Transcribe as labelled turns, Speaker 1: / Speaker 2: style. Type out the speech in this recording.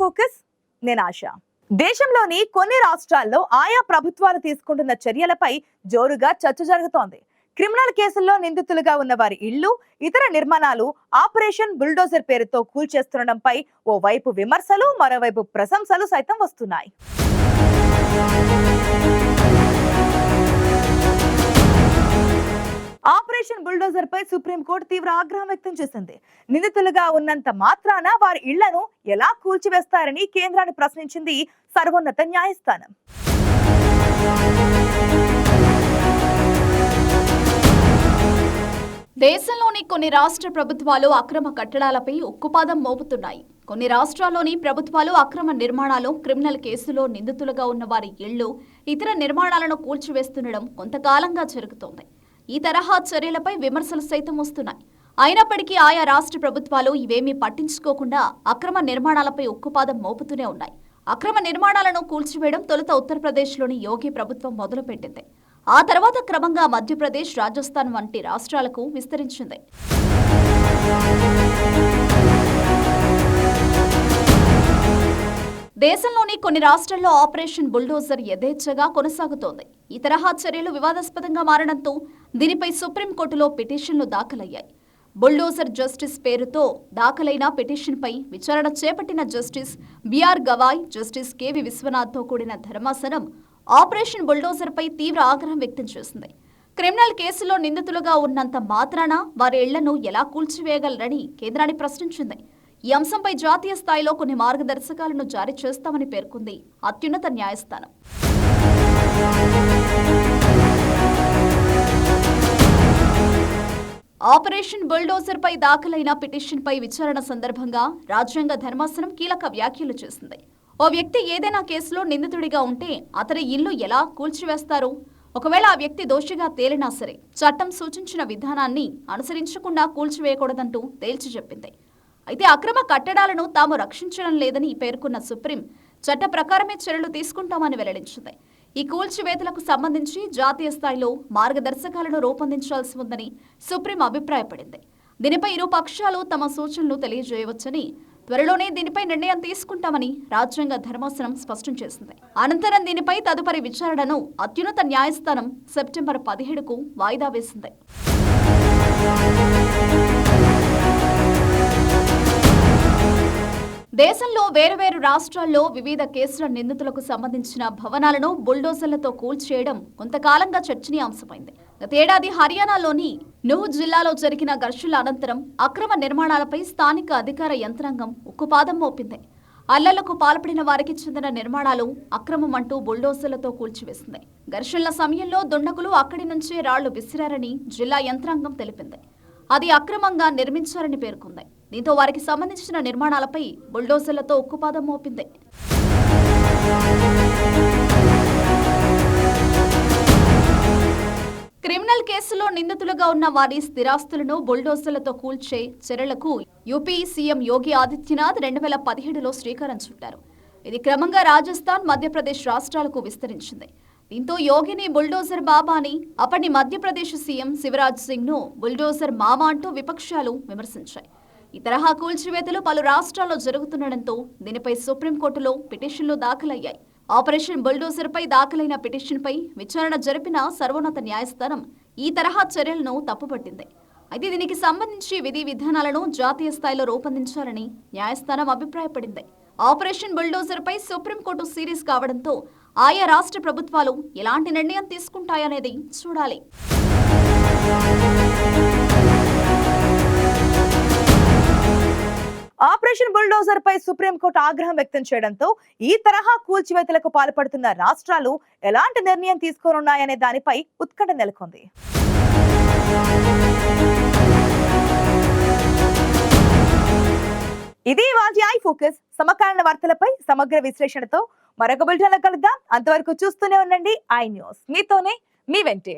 Speaker 1: Focus. నేను ఆశ. దేశంలోని కొన్ని రాష్ట్రాల్లో ఆయా ప్రభుత్వాలు తీసుకుంటున్న చర్యలపై జోరుగా చర్చ జరుగుతోంది. క్రిమినల్ కేసుల్లో నిందితులుగా ఉన్న వారి ఇళ్ళు ఇతర నిర్మాణాలు ఆపరేషన్ బుల్డోజర్ పేరుతో కూల్చేస్తుండడంపై ఓ వైపు విమర్శలు మరోవైపు ప్రశంసలు సైతం వస్తున్నాయి. ఆపరేషన్ బుల్డోజర్ పై సుప్రీంకోర్టు తీవ్ర ఆగ్రహం వ్యక్తం చేసింది. నిందితులుగా ఉన్నంత మాత్రాన వారి ఇళ్ళను ఎలా కూల్చివేస్తారని కేంద్రాన్ని ప్రశ్నించింది సర్వోన్నత న్యాయస్థానం.
Speaker 2: దేశంలోని కొన్ని రాష్ట్ర ప్రభుత్వాలు అక్రమ కట్టడాలపై ఉక్కుపాదం మోపుతున్నాయి. కొన్ని రాష్ట్రాల్లోని ప్రభుత్వాలు అక్రమ నిర్మాణాలు క్రిమినల్ కేసులో నిందితులుగా ఉన్న వారి ఇళ్ళు ఇతర నిర్మాణాలను కూల్చివేస్తుండడం కొంతకాలంగా జరుగుతోంది. ఈ తరహా చర్యలపై విమర్శలు సైతం వస్తున్నాయి. అయినప్పటికీ ఆయా రాష్ట్ర ప్రభుత్వాలు ఇవేమీ పట్టించుకోకుండా అక్రమ నిర్మాణాలపై ఉక్కుపాదం మోపుతూనే ఉన్నాయి. అక్రమ నిర్మాణాలను కూల్చివేయడం తొలుత ఉత్తరప్రదేశ్లోని యోగి ప్రభుత్వం మొదలుపెట్టింది. ఆ తర్వాత క్రమంగా మధ్యప్రదేశ్ రాజస్థాన్ వంటి రాష్ట్రాలకు విస్తరించింది. దేశంలోని కొన్ని రాష్ట్రాల్లో ఆపరేషన్ బుల్డోజర్ యథేచ్ఛగా కొనసాగుతోంది. ఈ తరహా చర్యలు వివాదాస్పదంగా మారడంతో దీనిపై సుప్రీంకోర్టులో పిటిషన్లు దాఖలయ్యాయి. బుల్డోజర్ జస్టిస్ పేరుతో దాఖలైన పిటిషన్పై విచారణ చేపట్టిన justice BR Gavai justice KV విశ్వనాథ్తో కూడిన ధర్మాసనం ఆపరేషన్ బుల్డోజర్పై తీవ్ర ఆగ్రహం వ్యక్తం చేసింది. క్రిమినల్ కేసులో నిందితులుగా ఉన్నంత మాత్రాన వారి ఇళ్ళను ఎలా కూల్చివేయగలరని కేంద్రాన్ని ప్రశ్నించింది. ఈ అంశంపై జాతీయ స్థాయిలో కొన్ని మార్గదర్శకాలను జారీ చేస్తామని పేర్కొంది అత్యున్నత న్యాయస్థానం. ఆపరేషన్ బుల్డోజర్ పై దాఖలైన పిటిషన్ పై విచారణ సందర్భంగా రాజ్యాంగ ధర్మాసనం కీలక వ్యాఖ్యలు చేసింది. ఓ వ్యక్తి ఏదైనా కేసులో నిందితుడిగా ఉంటే అతని ఇల్లు ఎలా కూల్చివేస్తారు? ఒకవేళ ఆ వ్యక్తి దోషిగా తేలినా సరే చట్టం సూచించిన విధానాన్ని అనుసరించకుండా కూల్చివేయకూడదంటూ తేల్చి చెప్పింది. అయితే అక్రమ కట్టడాలను తాము రక్షించడం లేదని పేర్కొన్న సుప్రీం చట్ట ప్రకారమే చర్యలు తీసుకుంటామని వెల్లడించింది. ఈ కూల్చివేతలకు సంబంధించి జాతీయ స్థాయిలో మార్గదర్శకాలను రూపొందించాల్సి ఉందని సుప్రీం అభిప్రాయపడింది. దీనిపై ఇరు పక్షాలు తమ సూచనలు తెలియజేయవచ్చని త్వరలోనే దీనిపై నిర్ణయం తీసుకుంటామని రాజ్యాంగ ధర్మాసనం స్పష్టం చేసింది. అనంతరం దీనిపై తదుపరి విచారణను అత్యున్నత న్యాయస్థానం సెప్టెంబర్ పదిహేడుకు వాయిదా వేసింది. దేశంలో వేరువేరు రాష్ట్రాల్లో వివిధ కేసుల నిందితులకు సంబంధించిన భవనాలను బుల్డోజర్లతో కూల్చేయడం కొంతకాలంగా చర్చనీయాంశమైంది. గతేడాది హర్యానాలోని నుహ్ జిల్లాలో జరిగిన ఘర్షణల అనంతరం అక్రమ నిర్మాణాలపై స్థానిక అధికార యంత్రాంగం ఉక్కుపాదం మోపింది. అల్లలకు పాల్పడిన వారికి చెందిన నిర్మాణాలు అక్రమం అంటూ బుల్డోజర్లతో కూల్చివేసింది. ఘర్షణల సమయంలో దుండగులు అక్కడి నుంచే రాళ్ళు విసిరారని జిల్లా యంత్రాంగం తెలిపింది. అది అక్రమంగా నిర్మించారని పేర్కొంది. దీంతో వారికి సంబంధించిన నిర్మాణాలపై బుల్డోజర్లతో ఉక్కుపాదం మోపింది. క్రిమినల్ కేసులో నిందితులుగా ఉన్న వారి స్థిరాస్తులను బుల్డోజర్లతో కూల్చే చర్యలకు యూపీ సీఎం యోగి ఆదిత్యనాథ్ రెండు వేల పదిహేడులో శ్రీకారం చుట్టారు. ఇది క్రమంగా రాజస్థాన్ మధ్యప్రదేశ్ రాష్ట్రాలకు విస్తరించింది. దీంతో యోగిని బుల్డోజర్ బాబాని అప్పటి మధ్యప్రదేశ్ సీఎం శివరాజ్ సింగ్ను బుల్డోజర్ మామా అంటూ విపక్షాలు విమర్శించాయి. ఈ తరహా కూల్చివేతలు పలు రాష్ట్రాల్లో జరుగుతుండటంతో దీనిపై సుప్రీంకోర్టులో పిటిషన్లు దాఖలయ్యాయి. ఆపరేషన్ బుల్డోజర్ పై దాఖలైన పిటిషన్ పై విచారణ జరిపిన సర్వోన్నత న్యాయస్థానం ఈ తరహా చర్యలను తప్పుపట్టింది. అయితే దీనికి సంబంధించి విధి విధానాలను జాతీయ స్థాయిలో రూపొందించాలని న్యాయస్థానం అభిప్రాయపడింది. ఆపరేషన్ బుల్డోజర్ పై సుప్రీంకోర్టు సీరియస్ కావడంతో ఆయా రాష్ట్ర ప్రభుత్వాలు ఎలాంటి నిర్ణయం తీసుకుంటాయనేది చూడాలి.
Speaker 1: ఆపరేషన్ బుల్డోజర్ పై సుప్రీంకోర్టు ఆగ్రహం వ్యక్తం చేయడంతో ఈ తరహా కూల్చివేతలకు పాల్పడుతున్న రాష్ట్రాలు ఎలాంటి నిర్ణయం తీసుకోనున్నాయనే దానిపై ఉత్కంఠ నెలకొంది. ఇది వాటి ఐ ఫోకస్ సమకాలీన వార్తలపై సమగ్ర విశ్లేషణతో మరొక బులెటిన్లో కలుద్దాం. అంతవరకు చూస్తూనే ఉండండి. ఐ న్యూస్ మీతోనే మీ వెంటే.